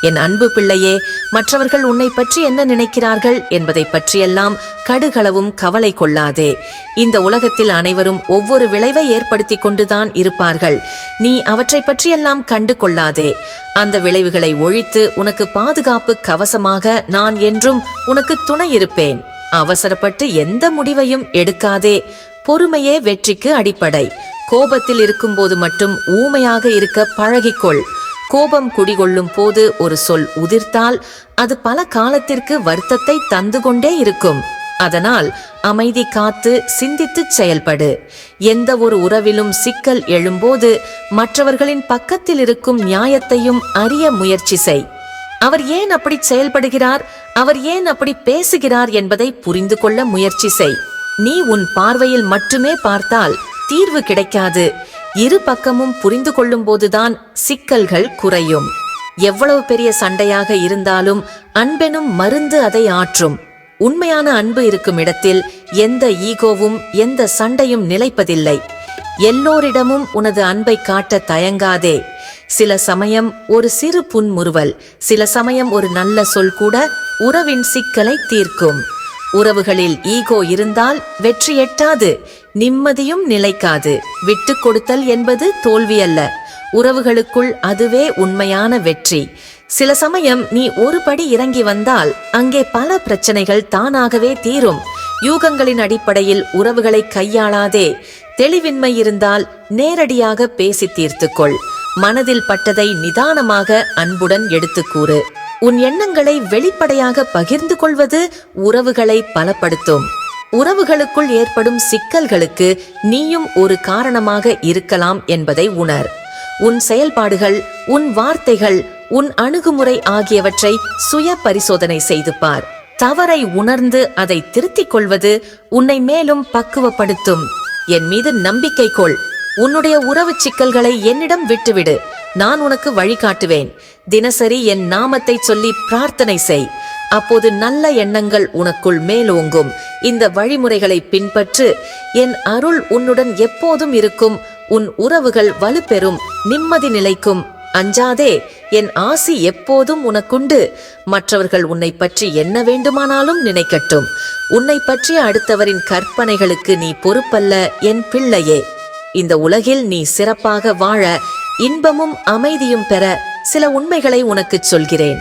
என் அன்பு பிள்ளையே மற்றவர்கள் உன்னை பற்றி என்ன நினைக்கிறார்கள் என்பதை பற்றியெல்லாம் கடுகளவும் கவலை கொள்ளாதே. இந்த உலகத்தில் அனைவரும் ஒவ்வொரு விளைவை ஏற்படுத்திக் கொண்டுதான் இருப்பார்கள். நீ அவற்றை பற்றியெல்லாம் கண்டு கொள்ளாதே. அந்த விளைவுகளை ஒழித்து உனக்கு பாதுகாப்பு கவசமாக நான் என்றும் உனக்கு துணை இருப்பேன். அவசரப்பட்டு எந்த முடிவையும் எடுக்காதே. பொறுமையே வெற்றிக்கு அடிப்படை. கோபத்தில் இருக்கும்போது மட்டும் ஊமையாக இருக்க பழகிக்கொள். கோபம் குடிகொள்ளும் போது ஒரு சொல் உதிர்த்தால் அது பல காலத்திற்கு வருத்தத்தை தந்து கொண்டே இருக்கும். அதனால் அமைதி காத்து சிந்தித்து செயல்படு. எந்த ஒரு உறவிலும் சிக்கல் எழும்போது மற்றவர்களின் பக்கத்தில் இருக்கும் நியாயத்தையும் அறிய முயற்சி செய். அவர் ஏன் அப்படி செயல்படுகிறார்? அவர் ஏன் அப்படி பேசுகிறார் என்பதை புரிந்து கொள்ள முயற்சி செய். நீ உன் பார்வையில் மட்டுமே பார்த்தால் தீர்வு கிடைக்காது. இரு பக்கமும் புரிந்து கொள்ளும் போதுதான் சிக்கல்கள் குறையும். எவ்வளவு பெரிய சண்டையாக இருந்தாலும் அன்பெனும் மருந்து அதை ஆற்றும். உண்மையான அன்பு இருக்கும் இடத்தில் எந்த ஈகோவும் எந்த சண்டையும் நிலைப்பதில்லை. எல்லோரிடமும் உனது அன்பை காட்ட தயங்காதே. சில சமயம் ஒரு சிறு புன்முறுவல் சில சமயம் ஒரு நல்ல சொல் கூட உறவின் சிக்கலை தீர்க்கும். உறவுகளில் ஈகோ இருந்தால் வெற்றி எட்டாது நிம்மதியும் நிலைக்காது. விட்டு கொடுத்தல் என்பது தோல்வி அல்ல. உறவுகளுக்குள் அதுவே உண்மையான வெற்றி. சில சமயம் நீ ஒரு படி இறங்கி வந்தால் அங்கே பல பிரச்சனைகள் தானாகவே தீரும். யூகங்களின் அடிப்படையில் உறவுகளை கையாளாதே. தெளிவின்மை இருந்தால் நேரடியாக பேசி தீர்த்துக்கொள். மனதில் பட்டதை நிதானமாக அன்புடன் எடுத்துக் கூறு. உன் எண்ணங்களை வெளிப்படையாக பகிர்ந்து கொள்வது உறவுகளை பலப்படுத்தும். உறவுகளுக்குள் ஏற்படும் சிக்கல்களுக்கு நீயும் ஒரு காரணமாக இருக்கலாம் என்பதை உணர். உன் செயல்பாடுகள் உன் வார்த்தைகள் உன் அணுகுமுறை ஆகியவற்றை சுய பரிசோதனை செய்து பார். தவறை உணர்ந்து அதை திருத்திக் கொள்வது உன்னை மேலும் பக்குவப்படுத்தும். என் மீது நம்பிக்கை கொள். உன்னுடைய உறவு சிக்கல்களை என்னிடம் விட்டுவிடு. நான் உனக்கு வழிகாட்டுவேன். தினசரி என் நாமத்தை சொல்லி பிரார்த்தனை செய். அப்போது நல்ல எண்ணங்கள் உனக்குள் மேலோங்கும். இந்த வழிமுறைகளை பின்பற்று. என் அருள் உன்னுடன் எப்போதும் இருக்கும். உன் உறவுகள் வலுப்பெறும். நிம்மதி நிலைக்கும். அஞ்சாதே என் ஆசி எப்போதும் உனக்குண்டு. மற்றவர்கள் உன்னை பற்றி என்ன வேண்டுமானாலும் நினைக்கட்டும். உன்னை பற்றி அடுத்தவரின் கற்பனைகளுக்கு நீ பொறுப்பல்ல என் பிள்ளையே. இந்த உலகில் நீ சிறப்பாக வாழ இன்பமும் அமைதியும் பெற சில உண்மைகளை உனக்குச் சொல்கிறேன்.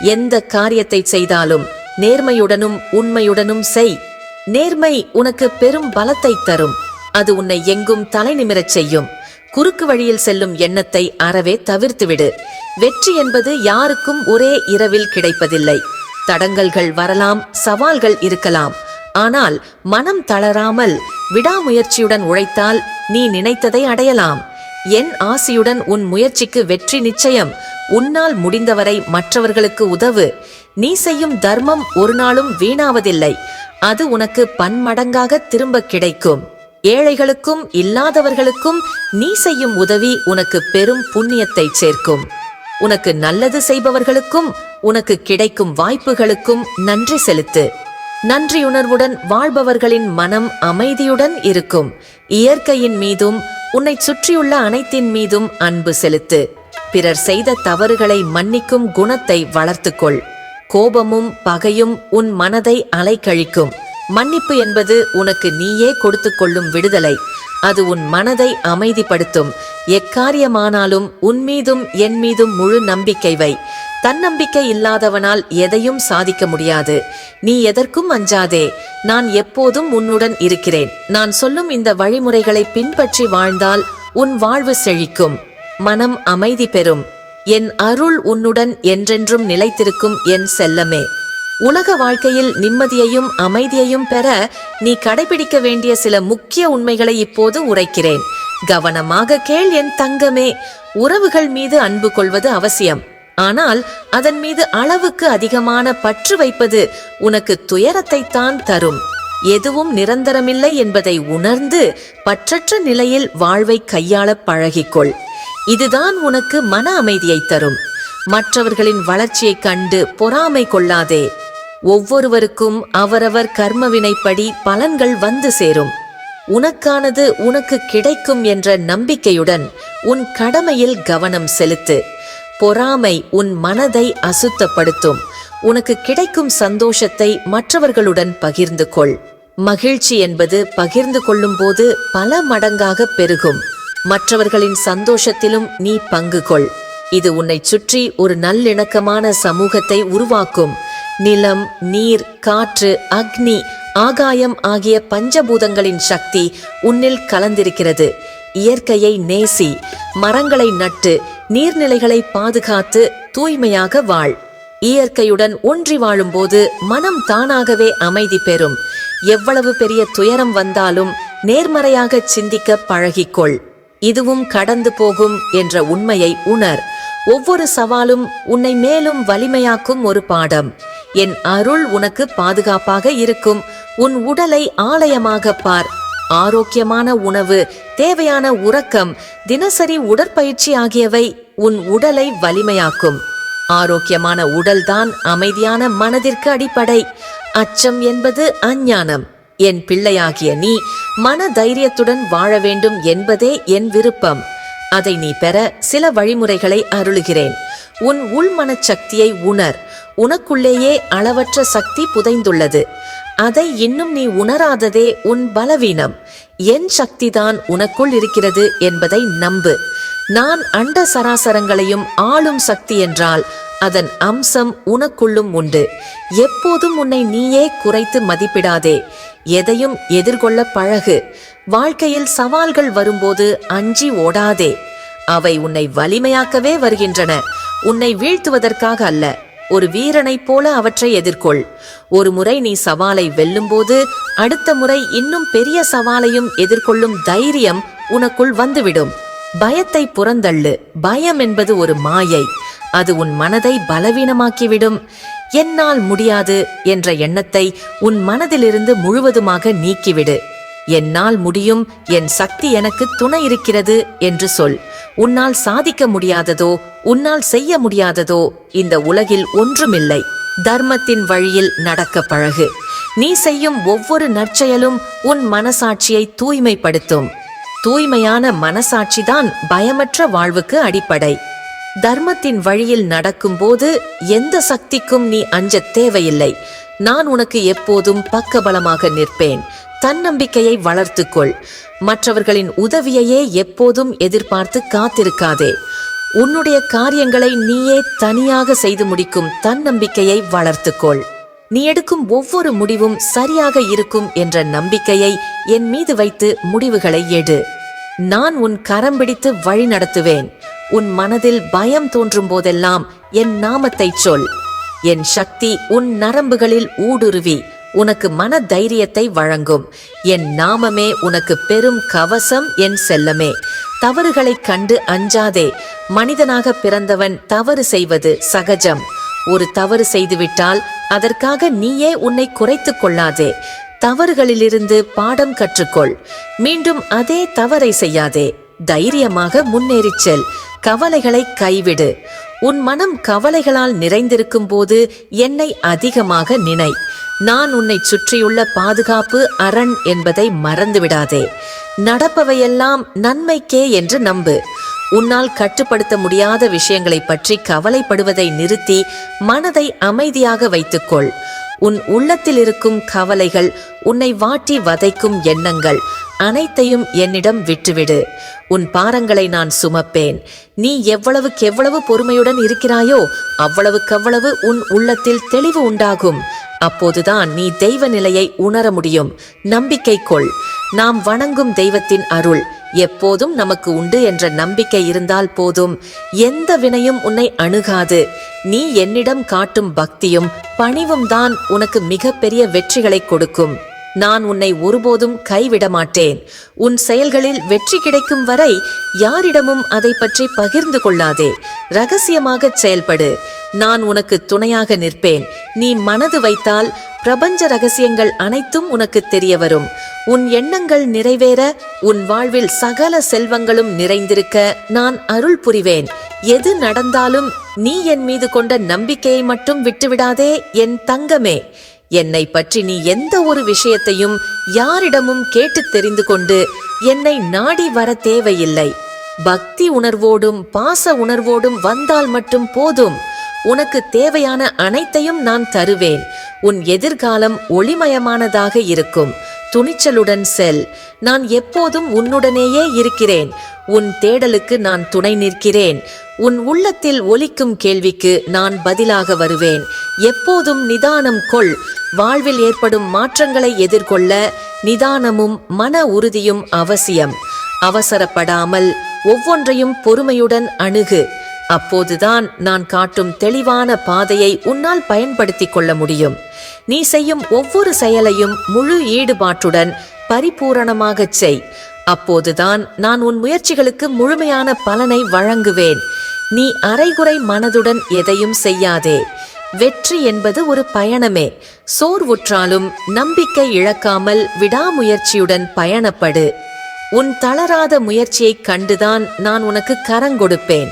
எந்த காரியத்தை செய்தாலும் நேர்மையுடனும் உண்மையுடனும் செய். நேர்மை உனக்கு பெரும் பலத்தை தரும். அது உன்னை எங்கும் தலை நிமிரச் செய்யும். குறுக்கு வழியில் செல்லும் எண்ணத்தை அறவே தவிர்த்துவிடு. வெற்றி என்பது யாருக்கும் ஒரே இரவில் கிடைப்பதில்லை. தடங்கல்கள் வரலாம் சவால்கள் இருக்கலாம். ஆனால் மனம் தளராமல் விடாமுயற்சியுடன் உழைத்தால் நீ நினைத்ததை அடையலாம். என் ஆசியுடன் உன் முயற்சிக்கு வெற்றி நிச்சயம். உன்னால் முடிந்தவரை மற்றவர்களுக்கு உதவு. நீ செய்யும் தர்மம் ஒரு நாளும் வீணாவதில்லை. அது உனக்கு பன்மடங்காக திரும்ப கிடைக்கும். ஏழைகளுக்கும் இல்லாதவர்களுக்கும் நீ செய்யும் உதவி உனக்கு பெரும் புண்ணியத்தை சேர்க்கும். உனக்கு நல்லது செய்பவர்களுக்கும் உனக்கு கிடைக்கும் வாய்ப்புகளுக்கும் நன்றி செலுத்து. நன்றியுணர்வுடன் வாழ்பவர்களின் மனம் அமைதியுடன் இருக்கும். இயற்கையின் மீதும் உன்னை சுற்றியுள்ள அனைத்தின் மீதும் அன்பு செலுத்து. பிறர் செய்த தவறுகளை மன்னிக்கும் குணத்தை வளர்த்துக்கொள். கோபமும் பகையும் உன் மனதை அலைக்கழிக்கும். மன்னிப்பு என்பது உனக்கு நீயே கொடுத்து கொள்ளும் விடுதலை. அது உன் மனதை அமைதிப்படுத்தும். எக்காரியமானாலும் உன் மீதும் என் மீதும் முழு நம்பிக்கை வை. தன்னம்பிக்கை இல்லாதவனால் எதையும் சாதிக்க முடியாது. நீ எதற்கும் அஞ்சாதே. நான் எப்போதும் உன்னுடன் இருக்கிறேன். நான் சொல்லும் இந்த வழிமுறைகளை பின்பற்றி வாழ்ந்தால் உன் வாழ்வு செழிக்கும். மனம் அமைதி பெறும். என் அருள் உன்னுடன் என்றென்றும் நிலைத்திருக்கும் என் செல்லமே. உலக வாழ்க்கையில் நிம்மதியையும் அமைதியையும் பெற நீ கடைபிடிக்க வேண்டிய சில முக்கிய உண்மைகளை இப்போது உரைக்கிறேன். கவனமாக கேள் என் தங்கமே. உறவுகள் மீது அன்பு கொள்வது அவசியம். ஆனால் அதன் மீது அளவுக்கு அதிகமான பற்று வைப்பது உனக்கு துயரத்தை தான் தரும். எதுவும் நிரந்தரமில்லை என்பதை உணர்ந்து பற்றற்ற நிலையில் வாழ்வை கையாள பழகிக்கொள். இதுதான் உனக்கு மன அமைதியை தரும். மற்றவர்களின் வளர்ச்சியைக் கண்டு பொறாமை கொள்ளாதே. ஒவ்வொருவருக்கும் அவரவர் கர்மவினைப்படி பலன்கள் வந்து சேரும். உனக்கானது உனக்கு கிடைக்கும் என்ற நம்பிக்கையுடன் உன் கடமையில் கவனம் செலுத்து. பொறாமை உன் மனதை அசுத்தப்படுத்தும். உனக்கு கிடைக்கும் சந்தோஷத்தை மற்றவர்களுடன் பகிர்ந்து கொள். மகிழ்ச்சி என்பது பகிர்ந்து கொள்ளும்போது பல மடங்காக பெருகும். மற்றவர்களின் சந்தோஷத்திலும் நீ பங்கு கொள். இது உன்னை சுற்றி ஒரு நல்லிணக்கமான சமூகத்தை உருவாக்கும். நிலம் நீர் காற்று அக்னி ஆகாயம் ஆகிய பஞ்சபூதங்களின் சக்தி உன்னில் கலந்திருக்கிறது. இயற்கையை நேசி மரங்களை நட்டு நீர்நிலைகளை பாதுகாத்து தூய்மையாக வாழ். இயற்கையுடன் ஒன்றி வாழும்போது மனம் தானாகவே அமைதி பெறும். எவ்வளவு பெரிய துயரம் வந்தாலும் நேர்மறையாக சிந்திக்க பழகிக்கொள். இதுவும் கடந்து போகும் என்ற உண்மையை உணர். ஒவ்வொரு சவாலும் உன்னை மேலும் வலிமையாக்கும் ஒரு பாடம். என் அருள் உனக்கு பாதுகாப்பாக இருக்கும். உன் உடலை ஆலயமாக பார். ஆரோக்கியமான உணவு தேவையான உறக்கம் தினசரி உடற்பயிற்சி ஆகியவை உன் உடலை வலிமையாக்கும். ஆரோக்கியமான உடல்தான் அமைதியான மனதிற்கு அடிப்படை. அச்சம் என்பது அஞ்ஞானம். என் பிள்ளையாகிய நீ மன தைரியத்துடன் வாழ வேண்டும் என்பதே என் விருப்பம். அதை நீ பெற சில வழிமுறைகளை அருளுகிறேன். உன் உள்மனச் சக்தியை உணர். உனக்குள்ளேயே அளவற்ற சக்தி புதைந்துள்ளது. அதை இன்னும் நீ உணராததே உன் பலவீனம். என் சக்திதான் உனக்குள் இருக்கிறது என்பதை நம்பு. நான் அண்ட சராசரங்களையும் ஆளும் சக்தி என்றால் அதன் அம்சம் உனக்குள்ளும் உண்டு. எப்போதும் உன்னை நீயே குறைத்து மதிப்பிடாதே. எதையும் எதிர்கொள்ள பழகு. வாழ்க்கையில் சவால்கள் வரும்போது அஞ்சி ஓடாதே. அவை உன்னை வலிமையாக்கவே வருகின்றன. உன்னை வீழ்த்துவதற்காக அல்ல. ஒரு வீரனைப் போல அவற்றை எதிர்கொள். ஒரு முறை நீ சவாலை வெல்லும்போது அடுத்த முறை இன்னும் பெரிய சவாலையும் எதிர்கொள்ளும் தைரியம் உனக்குள் வந்துவிடும். பயத்தை புறந்தள்ளு. பயம் என்பது ஒரு மாயை. அது உன் மனதை பலவீனமாக்கிவிடும். என்னால் முடியாது என்ற எண்ணத்தை உன் மனதிலிருந்து முழுவதுமாக நீக்கிவிடு. என்னால் முடியும் என் சக்தி எனக்கு துணை இருக்கிறது என்று சொல். உன்னால் சாதிக்க முடியாததோ உன்னால் செய்ய முடியாததோ இந்த உலகில் ஒன்றுமில்லை. தர்மத்தின் வழியில் நடக்க பழகு. நீ செய்யும் ஒவ்வொரு நற்செயலும் உன் மனசாட்சியை தூய்மைப்படுத்தும். தூய்மையான மனசாட்சிதான் பயமற்ற வாழ்வுக்கு அடிப்படை. தர்மத்தின் வழியில் நடக்கும்போது எந்த சக்திக்கும் நீ அஞ்ச தேவையில்லை. நான் உனக்கு எப்போதும் பக்கபலமாக நிற்பேன். தன்னம்பிக்கையை வளர்த்துக்கொள். மற்றவர்களின் உதவியையே எப்போதும் எதிர்பார்த்து காத்திருக்காதே. உன்னுடைய காரியங்களை நீயே தனியாக செய்து முடிக்கும் தன்னம்பிக்கையை வளர்த்துக்கொள். நீ எடுக்கும் ஒவ்வொரு முடிவும் சரியாக இருக்கும் என்ற நம்பிக்கையை என் மீது வைத்து முடிவுகளை எடு. நான் உன் கரம் பிடித்து வழி நடத்துவேன். உன் மனதில் பயம் தோன்றும் போதெல்லாம் என் நாமத்தை சொல். என் சக்தி உன் நரம்புகளில் ஊடுருவி. உனக்கு மன தைரியத்தை வழங்கும். என் நாமமே உனக்கு பெரும் கவசம் என் செல்லமே. தவறுகளைக் கண்டு அஞ்சாதே. மனிதனாக பிறந்தவன் தவறு செய்வது சகஜம். ஒரு தவறு செய்துவிட்டால் அதற்காக நீயே உன்னை குறைத்துக் கொள்ளாதே. தவறுகளிலிருந்து பாடம் கற்றுக்கொள். மீண்டும் அதே தவறை செய்யாதே. தைரியமாக முன்னேறிச் செல். கவலைகளை கைவிடு. உன் மனம் கவலைகளால் நிறைந்திருக்கும் போது என்னை அதிகமாக நினை. நான் உன்னை சுற்றியுள்ள பாதுகாப்பு அரண் என்பதை மறந்துவிடாதே. நடப்பவையெல்லாம் நன்மைக்கே என்று நம்பு. உன்னால் கட்டுப்படுத்த முடியாத விஷயங்களை பற்றி கவலைப்படுவதை நிறுத்தி மனதை அமைதியாக வைத்துக்கொள். உன் உள்ளத்தில் இருக்கும் கவலைகள் உன்னை வாட்டி வதைக்கும் எண்ணங்கள். அனைத்தையும் என்னிடம் விட்டுவிடு. உன் பாரங்களை நான் சுமப்பேன். நீ எவ்வளவுக்கெவ்வளவு பொறுமையுடன் இருக்கிறாயோ அவ்வளவுக்கவ்வளவு உன் உள்ளத்தில் தெளிவு உண்டாகும். அப்போதுதான் நீ தெய்வ நிலையை உணர முடியும். நம்பிக்கை கொள். நாம் வணங்கும் தெய்வத்தின் அருள் எப்போதும் நமக்கு உண்டு என்ற நம்பிக்கை இருந்தால் போதும். எந்த வினையும் உன்னை அணுகாது. நீ என்னிடம் காட்டும் பக்தியும் பணிவும் தான் உனக்கு மிகப்பெரிய வெற்றிகளை கொடுக்கும். நான் உன்னை ஒருபோதும் கைவிட மாட்டேன் உன் செயல்களில் வெற்றி கிடைக்கும் வரை யாரிடமும் அதை பற்றி பகிர்ந்து கொள்ளாதே. ரகசியமாகச் செயல்படு. நான் உனக்கு துணையாக நிற்பேன். நீ மனது வைத்தால் பிரபஞ்ச ரகசியங்கள் அனைத்தும் உனக்கு தெரிய வரும். உன் எண்ணங்கள் நிறைவேற உன் வாழ்வில் சகல செல்வங்களும் நிறைந்திருக்க நான் அருள் புரிவேன். எது நடந்தாலும் நீ என் மீது கொண்ட நம்பிக்கையை மட்டும் விட்டுவிடாதே என் தங்கமே. என்னை பற்றி நீ எந்த ஒரு விஷயத்தையும் யாரிடமும் கேட்டு தெரிந்து கொண்டு என்னை நாடி வர தேவையில்லை. பக்தி உணர்வோடும் பாச உணர்வோடும் வந்தால் மட்டும் போதும். உனக்கு தேவையான அனைத்தையும் நான் தருவேன். உன் எதிர்காலம் ஒளிமயமானதாக இருக்கும். துணிச்சலுடன் செல். நான் எப்போதும் உன்னுடனேயே இருக்கிறேன். உன் தேடலுக்கு நான் துணை நிற்கிறேன். உன் உள்ளத்தில் ஒலிக்கும் கேள்விக்கு நான் பதிலாக வருவேன். எப்போதும் நிதானம் கொள். வாழ்வில் ஏற்படும் மாற்றங்களை எதிர்கொள்ள நிதானமும் மன உறுதியும் அவசியம். அவசரப்படாமல் ஒவ்வொன்றையும் பொறுமையுடன் அணுகு. அப்போதுதான் நான் காட்டும் தெளிவான பாதையை உன்னால் பயன்படுத்திக் கொள்ள முடியும். நீ செய்யும் ஒவ்வொரு செயலையும் முழு ஈடுபாட்டுடன் பரிபூரணமாகச் செய். அப்போதுதான் நான் உன் முயற்சிகளுக்கு முழுமையான பலனை வழங்குவேன். நீ அரைகுறை மனதுடன் எதையும் செய்யாதே. வெற்றி என்பது ஒரு பயணமே. சோர்வுற்றாலும் நம்பிக்கை இழக்காமல் விடாமுயற்சியுடன் பயணப்படு. உன் தளராத முயற்சியைக் கண்டுதான் நான் உனக்கு கரங்கொடுப்பேன்.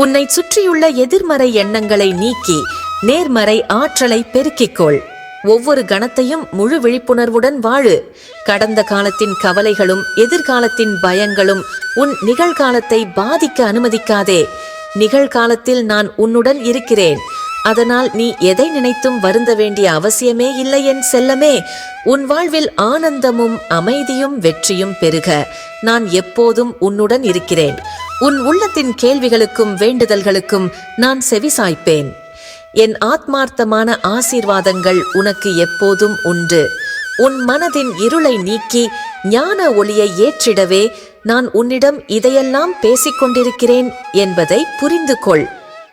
உன்னை சுற்றியுள்ள எதிர்மறை எண்ணங்களை நீக்கி நேர்மறை ஆற்றலை பெருக்கிக்கொள். ஒவ்வொரு கணத்தையும் முழு விழிப்புணர்வுடன் வாழு. கடந்த காலத்தின் கவலைகளும் எதிர்காலத்தின் பயங்களும் உன் நிகழ்காலத்தை பாதிக்க அனுமதிக்காதே. நிகழ்காலத்தில் நான் உன்னுடன் இருக்கிறேன். அதனால் நீ எதை நினைத்தும் வருந்த வேண்டிய அவசியமே இல்லை என் செல்லமே. உன் வாழ்வில் ஆனந்தமும் அமைதியும் வெற்றியும் பெருக. நான் எப்போதும் உன்னுடன் இருக்கிறேன். உன் உள்ளத்தின் கேள்விகளுக்கும் வேண்டுதல்களுக்கும் நான் செவிசாய்ப்பேன். என் ஆத்மார்த்தமான ஆசீர்வாதங்கள் உனக்கு எப்போதும் உண்டு. உன் மனதின் இருளை நீக்கி ஞான ஒளியை ஏற்றிடவே நான் உன்னிடம் இதையெல்லாம் பேசிக்கொண்டிருக்கிறேன் என்பதை புரிந்து கொள்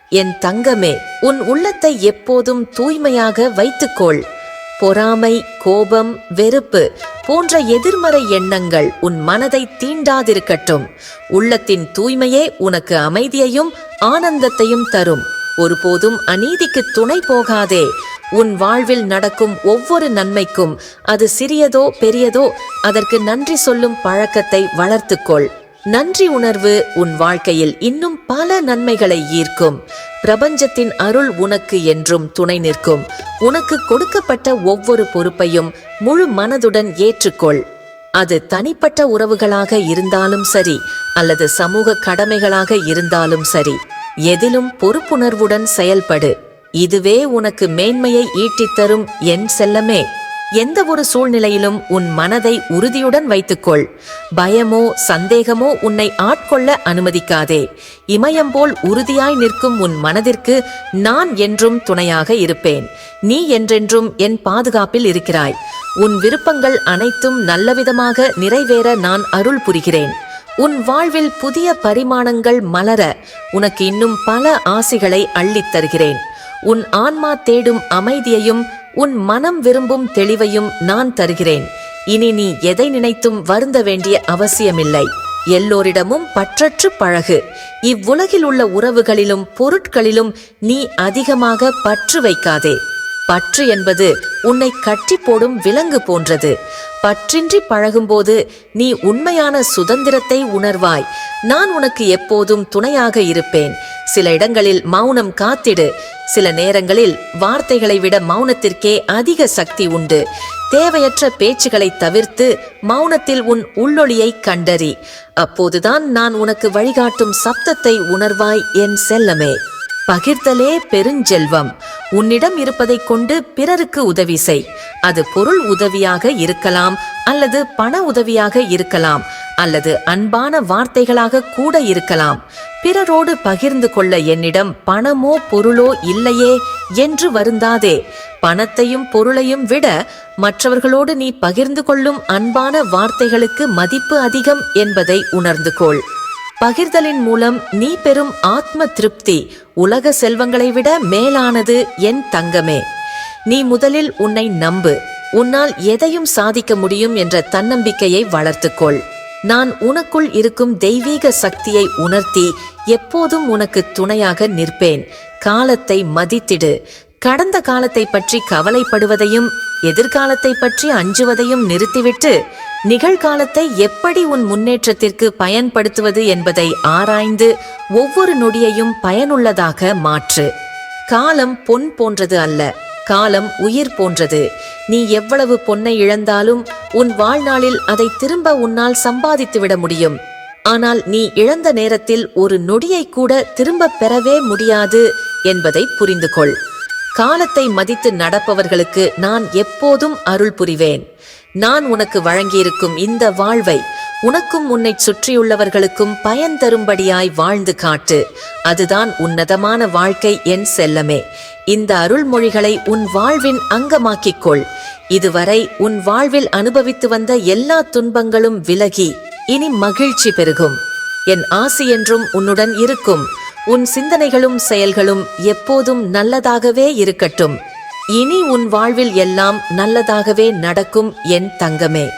என் தங்கமே உன் உள்ளத்தை எப்போதும் தூய்மையாக வைத்துக்கொள். பொறாமை கோபம் வெறுப்பு போன்ற எதிர்மறை எண்ணங்கள் உன் மனதை தீண்டாதிருக்கட்டும். உள்ளத்தின் தூய்மையே உனக்கு அமைதியையும் ஆனந்தத்தையும் தரும். ஒருபோதும் அநீதிக்கு துணை போகாதே. உன் வாழ்வில் நடக்கும் ஒவ்வொரு நன்மைக்கும் அது சிறியதோ பெரியதோ அதற்கு நன்றி சொல்லும் பழக்கத்தை வளர்த்துக்கொள். நன்றி உணர்வு உன் வாழ்க்கையில் இன்னும் பல நன்மைகளை ஈர்க்கும். பிரபஞ்சத்தின் அருள் உனக்கு என்றும் துணை நிற்கும். உனக்கு கொடுக்கப்பட்ட ஒவ்வொரு பொறுப்பையும் முழு மனதுடன் ஏற்றுக்கொள். அது தனிப்பட்ட உறவுகளாக இருந்தாலும் சரி அல்லது சமூக கடமைகளாக இருந்தாலும் சரி எதிலும் பொறுப்புணர்வுடன் செயல்படு. இதுவே உனக்கு மேன்மையை ஈட்டித் தரும் என் செல்லமே. எந்த ஒரு சூழ்நிலையிலும் உன் மனதை உறுதியுடன் வைத்துக்கொள். பயமோ சந்தேகமோ உன்னை ஆட்கொள்ள அனுமதிக்காதே. இமயம் போல் உறுதியாய் நிற்கும் உன் மனதிற்கு நான் என்றும் துணையாக இருப்பேன். நீ என்றென்றும் என் பாதுகாப்பில் இருக்கிறாய். உன் விருப்பங்கள் அனைத்தும் நல்லவிதமாக நிறைவேற நான் அருள் புரிகிறேன். உன் வாழ்வில் புதிய பரிமாணங்கள் மலர உனக்கு இன்னும் பல ஆசைகளை அள்ளித் தருகிறேன். உன் ஆன்மா தேடும் அமைதியையும் உன் மனம் விரும்பும் தெளிவையும் நான் தருகிறேன். இனி நீ எதை நினைத்தும் வருந்த வேண்டிய அவசியமில்லை. எல்லோரிடமும் பற்றற்று பழகு. இவ்வுலகில் உள்ள உறவுகளிலும் பொருட்களிலும் நீ அதிகமாக பற்று வைக்காதே. பற்று என்பது உன்னை கட்டி போடும் விலங்கு போன்றது. பற்றின்றி பழகும்போது நீ உண்மையான சுதந்திரத்தை உணர்வாய். நான் உனக்கு எப்போதும் துணையாக இருப்பேன். சில இடங்களில் மௌனம் காத்திடு. சில நேரங்களில் வார்த்தைகளை விட மௌனத்திற்கே அதிக சக்தி உண்டு. தேவையற்ற பேச்சுகளை தவிர்த்து மௌனத்தில் உன் உள்ளொளியை கண்டறி. அப்போதுதான் நான் உனக்கு வழிகாட்டும் சப்தத்தை உணர்வாய் என் செல்லமே. பகிர்தலே பெருஞ்செல்வம். உன்னிடம் இருப்பதைக் கொண்டு பிறருக்கு உதவி செய். அது பொருள் உதவியாக இருக்கலாம் அல்லது பண உதவியாக இருக்கலாம் அல்லது அன்பான வார்த்தைகளாக கூட இருக்கலாம். பிறரோடு பகிர்ந்து கொள்ள என்னிடம் பணமோ பொருளோ இல்லையே என்று வருந்தாதே. பணத்தையும் பொருளையும் விட மற்றவர்களோடு நீ பகிர்ந்து கொள்ளும் அன்பான வார்த்தைகளுக்கு மதிப்பு அதிகம் என்பதை உணர்ந்து கொள் பகிர்தலின் மூலம் நீ பெறும் ஆத்ம திருப்தி உலக செல்வங்களை விட மேலானது என் தங்கமே. நீ முதலில் உன்னை நம்பு. உன்னால் எதையும் சாதிக்க முடியும் என்ற தன்னம்பிக்கையை வளர்த்துக்கொள். நான் உனக்குள் இருக்கும் தெய்வீக சக்தியை உணர்த்தி எப்போதும் உனக்கு துணையாக நிற்பேன். காலத்தை மதித்திடு. கடந்த காலத்தை பற்றி கவலைப்படுவதையும் எதிர்காலத்தை பற்றி அஞ்சுவதையும் நிறுத்திவிட்டு நிகழ்காலத்தை எப்படி உன் முன்னேற்றத்திற்கு பயன்படுத்துவது என்பதை ஆராய்ந்து ஒவ்வொரு நொடியையும் பயனுள்ளதாக மாற்று. காலம் பொன் போன்றது அல்ல காலம் உயிர் போன்றது. நீ எவ்வளவு பொன்னை இழந்தாலும் உன் வாழ்நாளில் அதை திரும்ப உன்னால் சம்பாதித்து விட முடியும். ஆனால் நீ இழந்த நேரத்தில் ஒரு நொடியை கூட திரும்பப் பெறவே முடியாது என்பதை புரிந்து கொள் காலத்தை மதித்து நடப்பவர்களுக்கு நான் எப்போதும் அருள் புரிவேன். நான் உனக்கு வழங்கியிருக்கும் இந்த வாழ்வை உனக்கும் உன்னைச் சுற்றியுள்ளவர்களுக்கும் பயன் தரும்படியாய் வாழ்ந்து காட்டு. அதுதான் உன்னதமான வாழ்க்கை என் செல்லமே. இந்த அருள்மொழிகளை உன் வாழ்வின் அங்கமாக்கிக் கொள் இதுவரை உன் வாழ்வில் அனுபவித்து வந்த எல்லா துன்பங்களும் விலகி இனி மகிழ்ச்சி பெருகும். என் ஆசி என்றும் உன்னுடன் இருக்கும். உன் சிந்தனைகளும் செயல்களும் எப்போதும் நல்லதாகவே இருக்கட்டும். இனி உன் வாழ்வில் எல்லாம் நல்லதாகவே நடக்கும் என் தங்கமே.